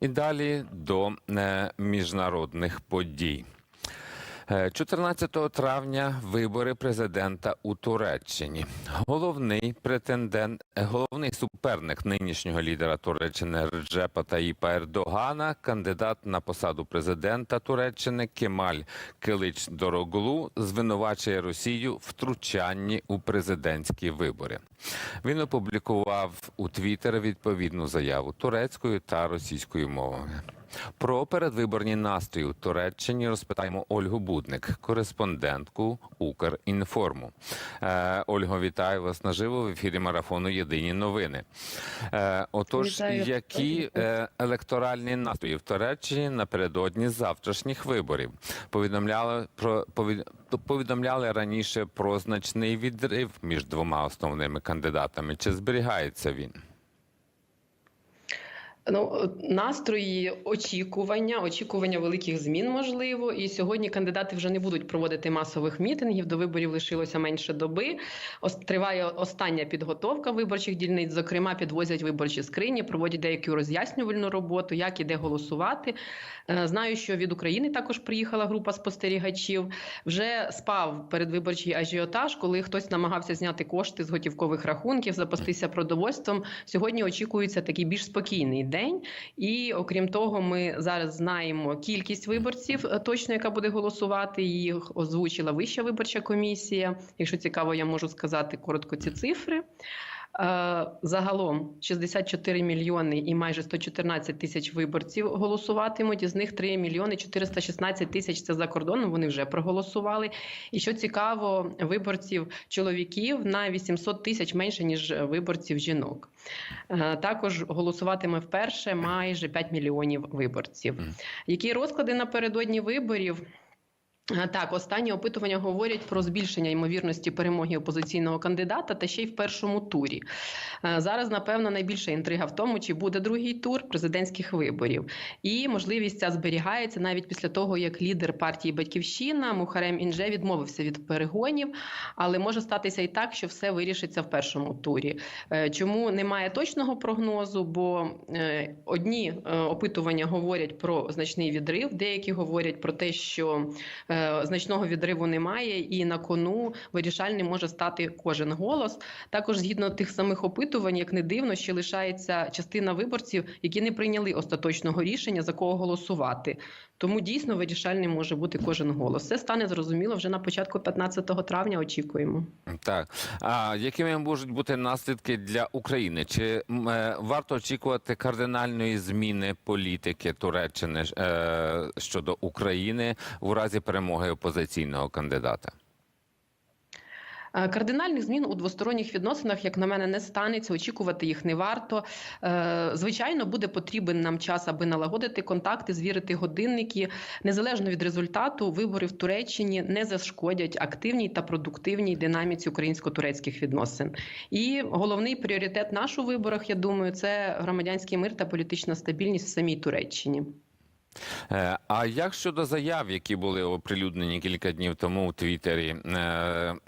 І далі до е, міжнародних подій. Е, 14 травня вибори президента у Туреччині. Головний претендент, е, головний суперник нинішнього лідера Туреччини Реджепа Таїпа Ердогана, кандидат на посаду президента Туреччини Кемаль Килич Дороглу, звинувачує Росію в втручанні у президентські вибори. Він опублікував у Твіттер відповідну заяву турецькою та російською мовами. Про передвиборні настрої у Туреччині розпитаємо Ольгу Будник, кореспондентку Укрінформу. Е, Ольго, вітаю вас наживо в ефірі марафону Єдині новини. Е, отож, Вітаю. які е, електоральні настрої в Туреччині напередодні завтрашніх виборів повідомляли про повід- повідомляли раніше про значний відрив між двома основними кандидатами. Чи зберігається він? Ну, настрої, очікування, очікування великих змін можливо. І сьогодні кандидати вже не будуть проводити масових мітингів. До виборів лишилося менше доби. Триває остання підготовка виборчих дільниць. Зокрема, підвозять виборчі скрині, проводять деяку роз'яснювальну роботу, як і де голосувати. Е, Знаю, що від України також приїхала група спостерігачів. Вже спав передвиборчий ажіотаж, коли хтось намагався зняти кошти з готівкових рахунків, запастися продовольством. Сьогодні очікується такий більш спокійний день. І окрім того, ми зараз знаємо кількість виборців е, точно, яка буде голосувати. Їх озвучила вища виборча комісія. Якщо цікаво, я можу сказати коротко ці цифри. Е, Загалом 64 мільйони і майже 114 тисяч виборців голосуватимуть. Із них 3 мільйони 416 тисяч це за кордоном. Вони вже проголосували. І що цікаво, виборців чоловіків на 800 тисяч менше ніж виборців жінок. Е, Також голосуватиме вперше майже 5 мільйонів виборців. Які розклади напередодні виборів? Е, Так, останні опитування говорять про збільшення ймовірності перемоги опозиційного кандидата та ще й в першому турі. Е, Зараз, напевно, найбільша інтрига в тому, чи буде другий тур президентських виборів. І можливість ця зберігається навіть після того, як лідер партії Батьківщина Мухарем Інже відмовився від перегонів, але може статися і так, що все вирішиться в першому турі. Е, Чому немає точного прогнозу? Бо одні опитування говорять про значний відрив, деякі говорять про те, що значного відриву немає, і на кону вирішальним може стати кожен голос. Також згідно тих самих опитувань, як не дивно, ще лишається частина виборців, які не прийняли остаточного рішення за кого голосувати. Тому дійсно вирішальним може бути кожен голос. Це стане зрозуміло вже на початку 15 травня. Очікуємо. Так а якими можуть бути наслідки для України? Чи е, варто очікувати кардинальної зміни політики Туреччини е, щодо України у разі перемоги опозиційного кандидата? Е, Кардинальних змін у двосторонніх відносинах, як на мене, не станеться. Очікувати їх не варто. Е, Звичайно, буде потрібен нам час, аби налагодити контакти, звірити годинники. Незалежно від результату, вибори в Туреччині не зашкодять активній та продуктивній динаміці українсько-турецьких відносин. І головний пріоритет наш у виборах, я думаю, це громадянський мир та політична стабільність в самій Туреччині. Е, А як щодо заяв, які були оприлюднені кілька днів тому у Твіттері е,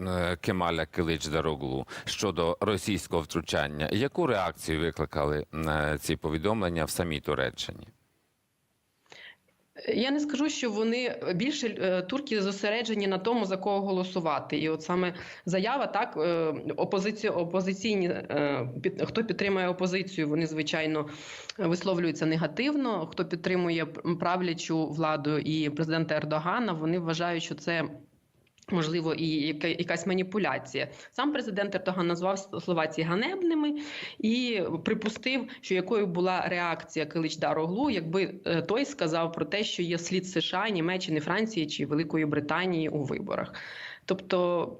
е, Кемаля Килич Дароглу щодо російського втручання, яку реакцію викликали ці повідомлення в самій Туреччині? Я не скажу, що вони більше е, турки зосереджені на тому, за кого голосувати. І от саме заява, так опозиці... опозицію, опозиційні е, хто підтримує опозицію, вони звичайно висловлюються негативно. Хто підтримує правлячу владу і президента Ердогана, вони вважають, що це. Можливо, і яка- якась маніпуляція. Сам президент Ердоган назвав слова ці ганебними і припустив, що якою була реакція Киличда Роглу, якби е, той сказав про те, що є слід США, Німеччини, Франції чи Великої Британії у виборах. Тобто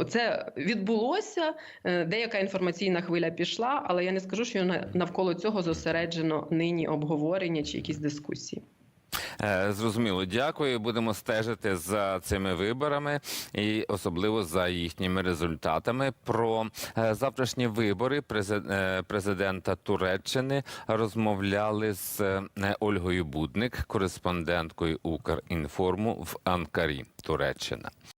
е, це відбулося, е, деяка інформаційна хвиля пішла, але я не скажу, що на- навколо цього зосереджено нині обговорення чи якісь дискусії. Е, Зрозуміло, дякую. Будемо стежити за цими виборами і особливо за їхніми результатами. Про е, завтрашні вибори е, президента Туреччини розмовляли з Ольгою Будник, кореспонденткою Укрінформу в Анкарі, Туреччина.